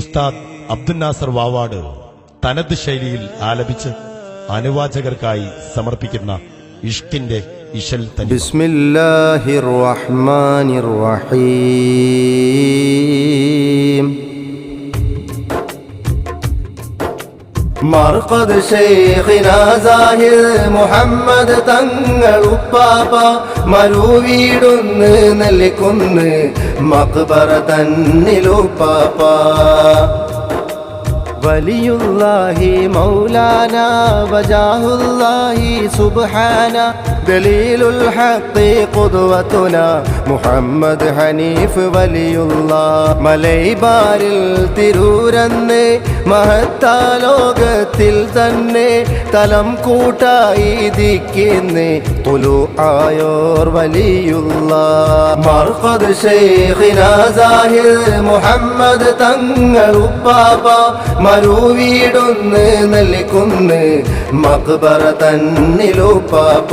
ഉസ്താദ് അബ്ദുൽ നാസർ വാവാട് തനത് ശൈലിയിൽ ആലപിച്ച് അനുവാചകർക്കായി സമർപ്പിക്കുന്ന ഇഷ്കിന്റെ ഇശൽ തന്നെ റഹ്മാനിർ റഹീം. മർക്കത് ഷേഖിന സാഹിർ മുഹമ്മദ് തങ്ങൾ ഉപ്പാപ്പ മരുവീടൊന്ന് നൽകുന്ന് മക്ബറ തന്നിലുപ്പാപ്പ വലിയുല്ലാഹി മൗലാന വജാഹുല്ലാഹി സുബ്ഹാന ദലീലുൽ ഹഖി ഖുദ്വതുന മുഹമ്മദ് ഹനീഫ് വലിയുള്ള. മലൈബാരിൽ തിരൂരന്ന് മഹത്താലോകത്തിൽ തന്നെ തലം കൂട്ടായി ദിക്കുന്നേ തുലു ആയോർ വലിയുള്ള. മർഫദ് ഷെയ്ഖിന സാഹിൽ മുഹമ്മദ് തങ്ങൾ ഉപ്പാപ്പ മരുവീടുന്ന് നൽകുന്ന് മക്ബറ തന്നിലുപ്പാപ്പ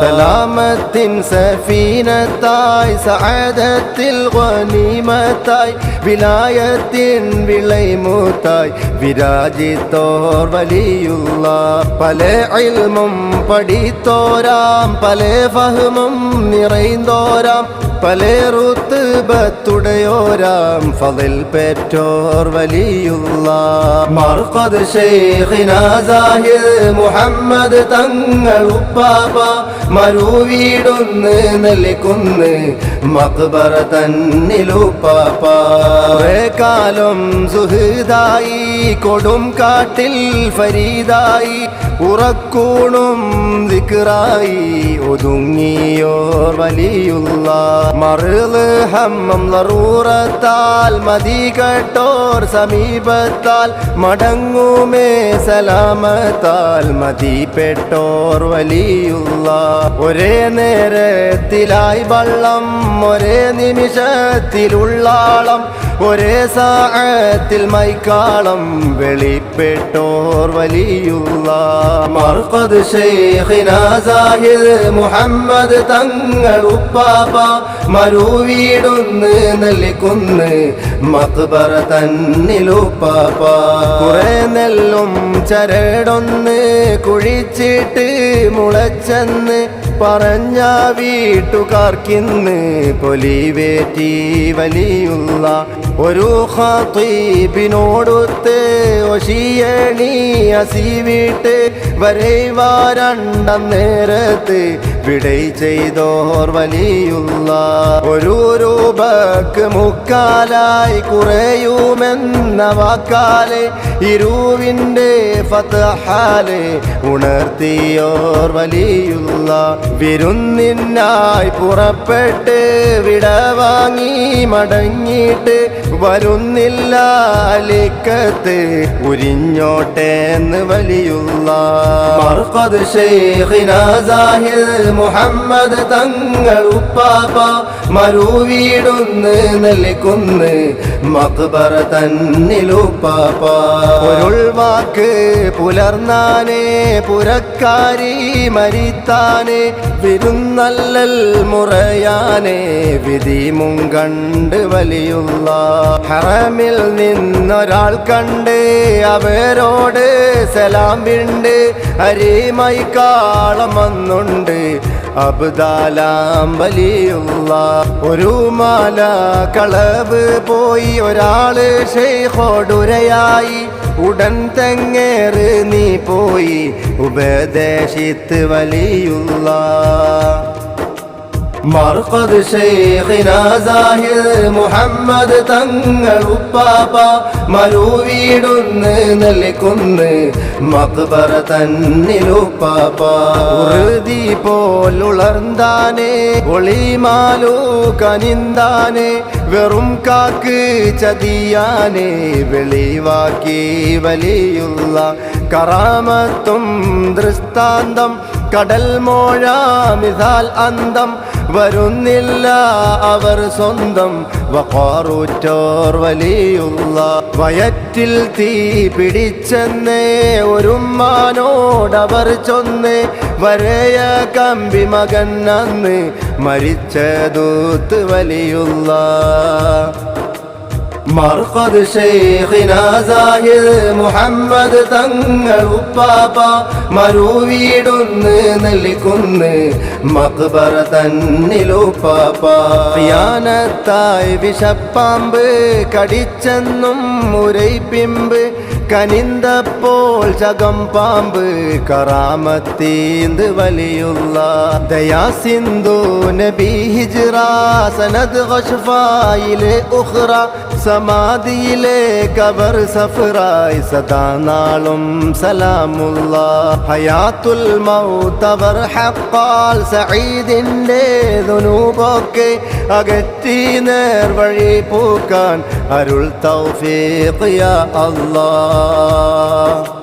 സലാമത്തിൻ സഫീനത്തായി സഹദത്തിൽ ഗനീമത്തായി വിലായത്തിൻ വിളൈമൂത്തായി വിരാജിത്തോർ വലിയുള്ള പല ഇൽമും പഠിത്തോരാം പല ഫഹമും നിറൈന്തോരാം. പല ബത്തുടയോരാം ഫതിൽ പെറ്റോർ വലിയുള്ള മർഫത് ഷെയ്ഖിന മുഹമ്മദ് തങ്ങൾ ഉപ്പാപ്പ മരുവീടൊന്ന് നൽകുന്ന് മക്ബറ തന്നിലുപ്പാപ്പ കാലം സുഹൃതായി കൊടും കാട്ടിൽ ഫരീദായി ഉറക്കൂണും ദിക്റായി ഒതുങ്ങിയോർ വലിയുള്ള മറുൾ ഹമ്മം ലറൂറത്താൽ മതി കട്ടോർ സമീപത്താൽ മടങ്ങുമേ സലാമത്താൽ മതി പെട്ടോർ വലിയുള്ള ഒരേ നേരത്തിലായി വള്ളം ഒരേ നിമിഷത്തിലുള്ളാളം ഒരേ സാഴത്തിൽ മൈക്കാളം വെളിപ്പെട്ടോർ വലിയുള്ള മർക്കദ് ഷെയ്ഖിന മുഹമ്മദ് തങ്ങൾ ഉപ്പാപ്പ മരുവീടുന്ന് നെല്ലിക്കുന്ന് മക്ബറ തന്നിലുപ്പാപ്പ കുറെ നെല്ലും ചരടൊന്ന് കുഴിച്ചിട്ട് മുളച്ചെന്ന് പറഞ്ഞ വീട്ടുകാർക്കിന്ന് പൊലിവേറ്റി വലിയുള്ള ഒരു ഖത്തീബിനോടൊത്ത് ഒശിയണി അസീവിട്ട് വരൈവാരണ്ടം നേരത്ത് വിടൈ ചെയ്തോർ വലിയുള്ള ഒരു രൂപക്ക് മുക്കാലായി കുറയുമെന്ന വാക്കാലെ ഇരുവിന്റെ ഫതഹാലെ ഉണർത്തിയോർ വലിയുള്ള വിരുന്നിനായി പുറപ്പെട്ട് വിട വാങ്ങി മടങ്ങിയിട്ട് വരുന്നില്ല ലിക്കത്ത് ഉരിഞ്ഞോട്ടെന്ന് വലിയുള്ള മർക്കദ് ഷെയ്ഖിന സാഹിൽ മുഹമ്മദ് തങ്ങൾ ഉപ്പാപ്പ മരുവീടുന്ന് നെല്ലിക്കുന്ന് മക്ബറ തന്നിലുപ്പാപ്പ പൊരുൾ വാക്ക് പുലർന്നാനേ പുരക്കാരി മരിത്താനേ വിരുന്നല്ലൽ മുറയാനേ വിധി മുങ്കണ്ട് വലിയുള്ള ഹറമിൽ നിന്നൊരാൾ കണ്ട് അവരോട് സലാം വിണ്ട് അരിമൈക്കാളം വന്നുണ്ട് അബ്ദാലാം വലിയുള്ള ഒരു മാല കളവ് പോയി ഒരാൾ ഷെയ്ഖോടുരയായി. ഉടൻ തെങ്ങേറ് നീ പോയി ഉപദേശിത്ത് വലിയുള്ള. മർക്കദ് ഷെയ്ഖിന മുഹമ്മദ് തങ്ങൾ ഉപ്പാപ്പ മരുവീടുന്ന് നൽകുന്ന് മക്ബറ തന്നിലുപ്പാപ്പ ഉറുതി പോലുളർന്താനേ ഒളിമാലൂ കനിന്താനേ വെറും കാക്ക് ചതിയാനെ വെളിവാക്കി വലിയുള്ള കറാമത്തും ദൃഷ്ടാന്തം കടൽ മോഴ മിസാൽ അന്തം വരുന്നില്ല അവർ സ്വന്തം. വക്കാറൂറ്റോർ വലിയുള്ള വയറ്റിൽ തീ പിടിച്ചെന്നേ ഒരുമാനോടവർ ചൊന്ന് വരയ കമ്പി മകൻ അന്ന് മരിച്ചതൂത്ത് വലിയുള്ള മർക്കത് ഷെയ്ഖിന സാഹിദ് മുഹമ്മദ് തങ്ങൾ ഉപ്പാപ്പ മരുവീടൊന്ന് നൽകുന്ന് മക്ബറ തന്നിലുപ്പാപ്പ വിഷപ്പാമ്പ് കടിച്ചെന്നും മുരൈപ്പിമ്പ് കനിന്തപ്പോൾ ചകം പാമ്പ് കറാമത്തീന്ത് വലിയുള്ള. ദയാ സിന്ധു നബി ഹിജ്റ സനദ് ഗഷ്ഫായിലെ ഉഖ്റ സമാധിയിലെ കബർ സഫറായി സദാ നാളും സലാമുള്ള ഹയാത്തുൽ മൗത്തവർ ഹപ്പാൽ സഹീദിന്റെ ദുനൂപൊക്കെ അകറ്റി നേർവഴി പൂക്കാൻ അരുൾ തൗഫീഖ് യാ അല്ലാഹ്.